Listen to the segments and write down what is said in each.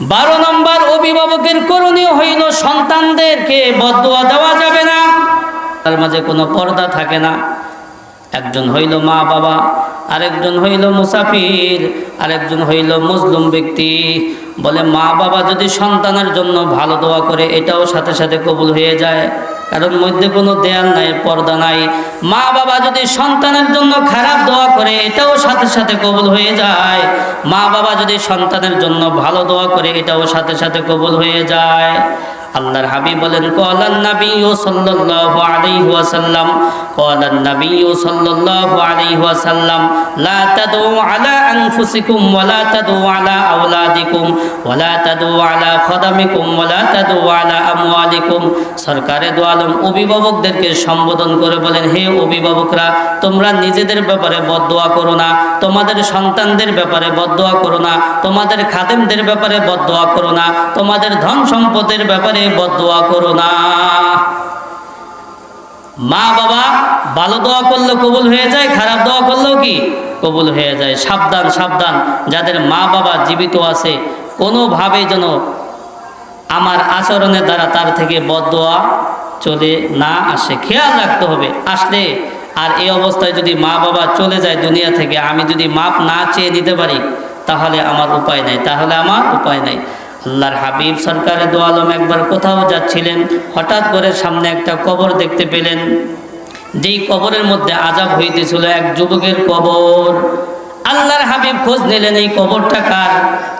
বারো নম্বর অভিভাবকের করণীয় হইল সন্তানদেরকে বদুয়া দেওয়া যাবে না। তার মাঝে কোনো পর্দা থাকে না। একজন হইল মা বাবা, আরেকজন হইল মুসাফির, আরেকজন হইল মুসলুম ব্যক্তি। বলে মা বাবা যদি সন্তানের জন্য ভালো দোয়া করে, এটাও সাথে সাথে কবুল হয়ে যায়। কারণ মধ্যে কোনো দেয়াল নাই, পর্দা নাই। মা বাবা যদি সন্তানের জন্য খারাপ দোয়া করে, এটাও সাথে সাথে কবুল হয়ে যায়। মা বাবা যদি সন্তানের জন্য ভালো দোয়া করে, এটাও সাথে সাথে কবুল হয়ে যায়। আল্লাহর হাবিব বলেন, কলান নবী সাল্লাল্লাহু আলাইহি ওয়াসাল্লাম। কলান নবী সাল্লাল্লাহু আলাইহি ওয়াসাল্লাম, লা তাদউ আলা তাদউ আলা আওলাদিকুম ওয়া লা তাদউ আলা খাদামিকুম ওয়া লা তাদউ আলা আমওয়ালিকুম। সরকারে দো আলম অভিভাবকদেরকে সম্বোধন করে বলেন, হে অভিভাবকরা, তোমরা নিজেদের ব্যাপারে বদদোয়া করো না, তোমাদের সন্তানদের ব্যাপারে বদদোয়া করো না, তোমাদের খাদেমদের ব্যাপারে বদদোয়া করো না, তোমাদের ধন সম্পদের ব্যাপারে বদদোয়া করো না। মা বাবা ভালো দোয়া করলে কবুল হয়ে যায়, খারাপ দোয়া করলেও কি? কবুল হয়ে যায়। সাবধান সাবধান। যাদের মা বাবা জীবিত আছে কোনোভাবে যেন আমার আচরণের দ্বারা তার থেকে বদদোয়া চলে না আসে। খেয়াল রাখতে হবে। আসলে আর এই অবস্থায় যদি মা বাবা চলে যায় দুনিয়া থেকে, আমি যদি মাপ না চেয়ে দিতে পারি, তাহলে আমার উপায় নেই। তাহলে আমার উপায় নেই। আল্লাহর হাবিব সরকারের দোয়ালম একবার কোথাও যাচ্ছিলেন, হঠাৎ করে সামনে একটা কবর দেখতে পেলেন। যেই কবরের মধ্যে আজাব হইতেছিল, এক যুবকের কবর। আল্লাহর হাবিব খোঁজ নিলেন, এই কবরটা কার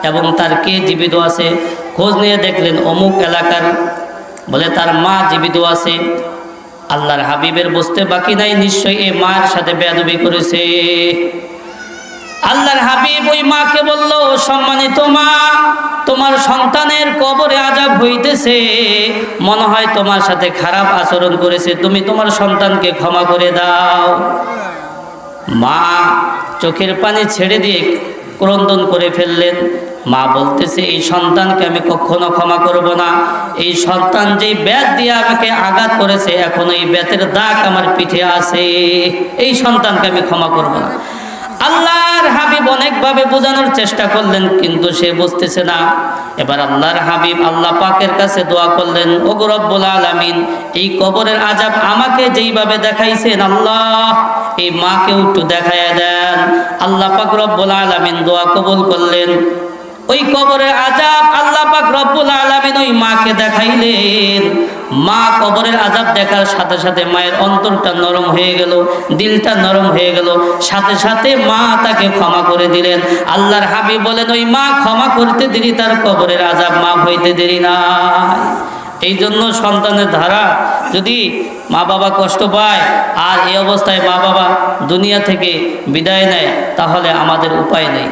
এবং তার কে জীবিত আছে? খোঁজ নিয়ে দেখলেন অমুক এলাকার, বলে তার মা জীবিত আছে। আল্লাহর হাবিবের বসতে বাকি নাই, নিশ্চয়ই এ মার সাথে বেয়াদবি করেছে। আল্লাহর হাবিব ওই মাকে বলল, সম্মানিত মা, তোমার সন্তানের কবরে আজাব হইতেছে। মনে হয় তোমার সাথে খারাপ আচরণ করেছে। তুমি তোমার সন্তানকে ক্ষমা করে দাও। মা চোখের পানি ছেড়ে দিয়ে ক্রন্দন করে ফেললেন। মা বলতেছে, এই সন্তানকে আমি কখনো ক্ষমা করব না। এই সন্তান যে ব্যাত দিয়ে আমাকে আঘাত করেছে, এখন এই ব্যাতের দাগ আমার পিঠে আছে। এই সন্তানকে আমি ক্ষমা করব না। আল্লাহর হাবিব অনেকভাবে বোঝানোর চেষ্টা করলেন, কিন্তু সে বুঝতেছে না। এবার আল্লাহর হাবিব আল্লাহ পাকের কাছে দোয়া করলেন ও রব্বুল আলামিন, এই কবরের আজাব আমাকে যেইভাবে দেখাইছেন আল্লাহ, এই মাকেও একটু দেখাইয়া দেন। আল্লাহ পাক রব্বুল আলামিন দোয়া কবুল করলেন। ওই কবরের আজাব আল্লাহ পাক রব্বুল আলামিন ওই মাকে দেখাইলেন। মা কবরের আজাব দেখার সাথে সাথে মায়ের অন্তরটা নরম হয়ে গেল, দিলটা নরম হয়ে গেল। সাথে সাথে মা তাকে ক্ষমা করে দিলেন। আল্লাহর হাবিব বলেন, ওই মা ক্ষমা করতে দেরি, তার কবরের আজাব মা হইতে দেরি না এই জন্য সন্তানের ধারা যদি মা বাবা কষ্ট পায় আর এই অবস্থায় মা বাবা দুনিয়া থেকে বিদায় নেয়, তাহলে আমাদের উপায় নেই।